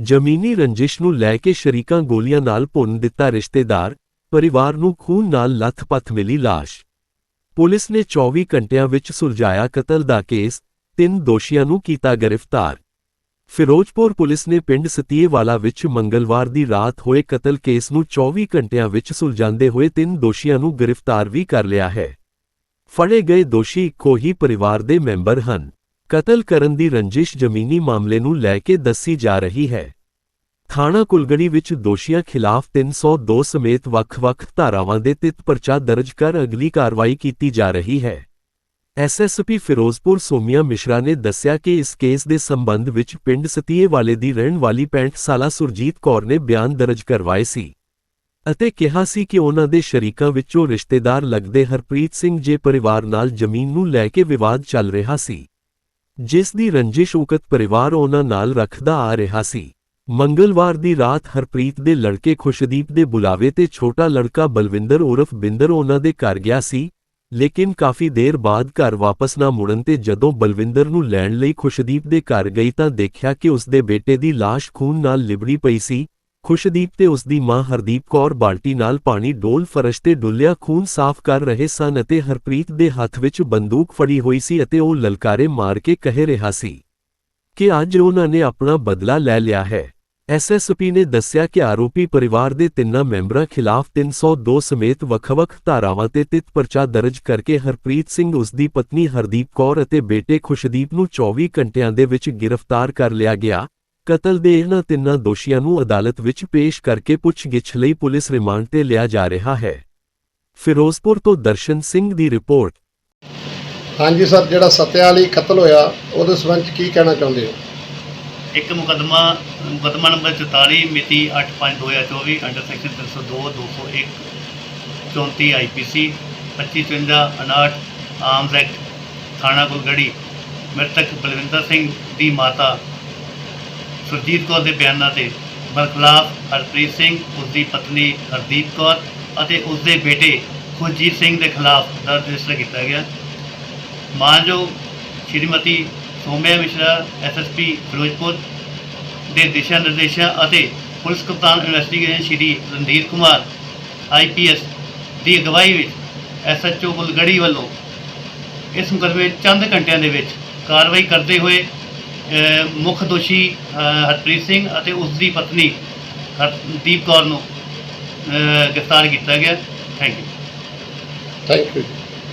ਜ਼ਮੀਨੀ ਰੰਜਿਸ਼ ਨੂੰ ਲੈ ਕੇ ਸ਼ਰੀਕਾਂ ਗੋਲੀਆਂ ਨਾਲ ਭੁੰਨ ਦਿੱਤਾ ਰਿਸ਼ਤੇਦਾਰ, ਪਰਿਵਾਰ ਨੂੰ ਖੂਨ ਨਾਲ ਲੱਥ ਪੱਥ ਮਿਲੀ ਲਾਸ਼। ਪੁਲਿਸ ਨੇ 24 ਘੰਟਿਆਂ ਵਿੱਚ ਸੁਲਝਾਇਆ ਕਤਲ ਦਾ ਕੇਸ, ਤਿੰਨ ਦੋਸ਼ੀਆਂ ਨੂੰ ਕੀਤਾ ਗ੍ਰਿਫਤਾਰ। ਫਿਰੋਜ਼ਪੁਰ ਪੁਲਿਸ ਨੇ ਪਿੰਡ ਸਤੀਏਵਾਲਾ ਵਿੱਚ ਮੰਗਲਵਾਰ ਦੀ ਰਾਤ ਹੋਏ ਕਤਲ ਕੇਸ ਨੂੰ 24 ਘੰਟਿਆਂ ਵਿੱਚ ਸੁਲਝਾਉਂਦੇ ਹੋਏ ਤਿੰਨ ਦੋਸ਼ੀਆਂ ਨੂੰ ਗ੍ਰਿਫਤਾਰ ਵੀ ਕਰ ਲਿਆ ਹੈ। ਫੜੇ ਗਏ ਦੋਸ਼ੀ ਇੱਕੋ ਹੀ ਪਰਿਵਾਰ ਦੇ ਮੈਂਬਰ ਹਨ। ਕਤਲ ਕਰਨ ਦੀ ਰੰਜਿਸ਼ ਜ਼ਮੀਨੀ ਮਾਮਲੇ ਨੂੰ ਲੈ ਕੇ ਦੱਸੀ ਜਾ ਰਹੀ ਹੈ। ਥਾਣਾ ਕੁਲਗੜੀ ਵਿੱਚ ਦੋਸ਼ੀਆਂ ਖਿਲਾਫ 302 ਸਮੇਤ ਵੱਖ-ਵੱਖ ਧਾਰਾਵਾਂ ਦੇ ਤਿੱਤ ਪਰਚਾ ਦਰਜ ਕਰ ਅਗਲੀ ਕਾਰਵਾਈ ਕੀਤੀ ਜਾ ਰਹੀ ਹੈ। ਐਸਐਸਪੀ ਫਿਰੋਜ਼ਪੁਰ ਸੋਮੀਆ ਮਿਸ਼ਰਾ ਨੇ ਦੱਸਿਆ ਕਿ ਇਸ ਕੇਸ ਦੇ ਸੰਬੰਧ ਵਿੱਚ ਪਿੰਡ ਸਤੀਏ ਵਾਲੇ ਦੀ ਰਹਿਣ ਵਾਲੀ 65 ਸਾਲਾ ਸੁਰਜੀਤ ਕੌਰ ਨੇ ਬਿਆਨ ਦਰਜ ਕਰਵਾਏ ਸੀ ਅਤੇ ਕਿਹਾ ਸੀ ਕਿ ਉਹਨਾਂ ਦੇ ਸ਼ਰੀਕਾਂ ਵਿੱਚੋਂ ਰਿਸ਼ਤੇਦਾਰ ਲੱਗਦੇ ਹਰਪ੍ਰੀਤ ਸਿੰਘ ਜੇ ਪਰਿਵਾਰ ਨਾਲ ਜ਼ਮੀਨ ਨੂੰ ਲੈ ਕੇ ਵਿਵਾਦ ਚੱਲ ਰਿਹਾ ਸੀ, ਜਿਸ ਦੀ ਰੰਜਿਸ਼ ਉਕਤ ਪਰਿਵਾਰ ਉਹਨਾਂ ਨਾਲ ਰੱਖਦਾ ਆ ਰਿਹਾ ਸੀ। ਮੰਗਲਵਾਰ ਦੀ ਰਾਤ ਹਰਪ੍ਰੀਤ ਦੇ ਲੜਕੇ ਖੁਸ਼ਦੀਪ ਦੇ ਬੁਲਾਵੇ ਤੇ ਛੋਟਾ ਲੜਕਾ ਬਲਵਿੰਦਰ ਉਰਫ ਬਿੰਦਰ ਉਹਨਾਂ ਦੇ ਘਰ ਗਿਆ ਸੀ ਲੇਕਿਨ ਕਾਫੀ ਦੇਰ ਬਾਅਦ ਘਰ ਵਾਪਸ ਨਾ ਮੁੜਨ ਤੇ ਜਦੋਂ ਬਲਵਿੰਦਰ ਨੂੰ ਲੈਣ ਲਈ ਖੁਸ਼ਦੀਪ ਦੇ ਘਰ ਗਈ ਤਾਂ ਦੇਖਿਆ ਕਿ ਉਸ ਦੇ ਬੇਟੇ ਦੀ ਲਾਸ਼ ਖੂਨ ਨਾਲ ਲਿਬੜੀ ਪਈ ਸੀ। ਖੁਸ਼ਦੀਪ ਤੇ ਉਸ ਦੀ ਮਾਂ ਹਰਦੀਪ ਕੌਰ ਬਾਲਟੀ ਨਾਲ ਪਾਣੀ ਡੋਲ ਫਰਸ਼ ਤੇ ਡੁੱਲਿਆ ਖੂਨ ਸਾਫ਼ ਕਰ ਰਹੇ ਸਨ ਅਤੇ ਹਰਪ੍ਰੀਤ ਦੇ ਹੱਥ ਵਿੱਚ ਬੰਦੂਕ ਫੜੀ ਹੋਈ ਸੀ ਅਤੇ ਉਹ ਲਲਕਾਰੇ ਮਾਰ ਕੇ ਕਹਿ ਰਿਹਾ ਸੀ ਕਿ ਅੱਜ ਉਹਨਾਂ ਨੇ ਆਪਣਾ ਬਦਲਾ ਲੈ ਲਿਆ ਹੈ। ਐਸਐਸਪੀ ਨੇ ਦੱਸਿਆ ਕਿ ਆਰੋਪੀ ਪਰਿਵਾਰ ਦੇ ਤਿੰਨਾਂ ਮੈਂਬਰਾਂ ਖਿਲਾਫ 302 ਸਮੇਤ ਵੱਖ-ਵੱਖ ਧਾਰਾਵਾਂ ਤੇ ਤਿਤ ਪਰਚਾ ਦਰਜ ਕਰਕੇ ਹਰਪ੍ਰੀਤ ਸਿੰਘ ਉਸ ਦੀ ਪਤਨੀ ਹਰਦੀਪ ਕੌਰ ਅਤੇ ਬੇਟੇ ਖੁਸ਼ਦੀਪ ਨੂੰ 24 ਘੰਟਿਆਂ ਦੇ ਵਿੱਚ ਗ੍ਰਿਫਤਾਰ ਕਰ ਲਿਆ ਗਿਆ। ਕਤਲ ਦੇ ਇਹਨਾਂ ਤਿੰਨਾਂ ਦੋਸ਼ੀਆਂ ਨੂੰ ਅਦਾਲਤ ਵਿੱਚ ਪੇਸ਼ ਕਰਕੇ ਪੁੱਛਗਿੱਛ ਲਈ ਪੁਲਿਸ ਰਿਮਾਂਡ ਤੇ ਲਿਆ ਜਾ ਰਿਹਾ ਹੈ। ਫਿਰੋਜ਼ਪੁਰ ਤੋਂ ਦਰਸ਼ਨ ਸਿੰਘ ਦੀ ਰਿਪੋਰਟ। ਹਾਂਜੀ ਸਰ, ਜਿਹੜਾ ਸਤਿਆ ਵਾਲੀ ਕਤਲ ਹੋਇਆ, ਉਹਦੇ ਸੰਬੰਧ ਕੀ ਕਹਿਣਾ ਚਾਹੁੰਦੇ ਹੋ? ਇੱਕ ਇੱਕ ਮੁਕਦਮਾ ਮੁਕਦਮਾ ਨੰਬਰ 44 ਮਿਤੀ 8/5/2024 under section 302 201 34 IPC 2554 59 arms act ਥਾਣਾ ਕੁਲਗੜੀ ਮ੍ਰਿਤਕ ਬਲਵਿੰਦਰ ਸਿੰਘ ਦੀ ਮਾਤਾ ਸੁਰਜੀਤ ਕੌਰ ਦੇ ਬਿਆਨਾਂ ਤੇ ਬਰਖਲਾਫ ਹਰਪ੍ਰੀਤ ਸਿੰਘ ਉਸ ਦੀ ਪਤਨੀ ਹਰਦੀਪ ਕੌਰ ਅਤੇ ਉਸ ਦੇ ਬੇਟੇ ਖੁਸ਼ਜੀਤ ਸਿੰਘ ਦੇ ਖਿਲਾਫ ਦਰਜ ਰਜਿਸਟਰ ਕੀਤਾ ਗਿਆ। ਮਾਂ ਜੋ ਸ਼੍ਰੀਮਤੀ ਸੋਮਿਆ ਮਿਸ਼ਰਾ ਐਸਐਸਪੀ ਫਿਰੋਜ਼ਪੁਰ ਦੇ ਦਿਸ਼ਾ ਨਿਰਦੇਸ਼ਾਂ ਅਤੇ ਪੁਲਿਸ ਕਪਤਾਨ ਇਨਵੈਸਟੀਗੇਸ਼ਨ ਸ਼੍ਰੀ ਰਣਧੀਰ ਕੁਮਾਰ ਆਈਪੀਐਸ ਦੀ ਅਗਵਾਈ ਵਿੱਚ ਐਸਐਚਓ ਬੁਲਗੜੀ ਵੱਲੋਂ ਇਸ ਮੁਕੱਦਮੇ ਚੰਦ ਘੰਟਿਆਂ ਦੇ ਵਿੱਚ ਕਾਰਵਾਈ ਕਰਦੇ ਹੋਏ ਮੁੱਖ ਦੋਸ਼ੀ ਹਰਪ੍ਰੀਤ ਸਿੰਘ ਅਤੇ ਉਸ ਦੀ ਪਤਨੀ ਹਰਦੀਪ ਕੌਰ ਨੂੰ ਗ੍ਰਿਫਤਾਰ ਕੀਤਾ ਗਿਆ। Thank you thank you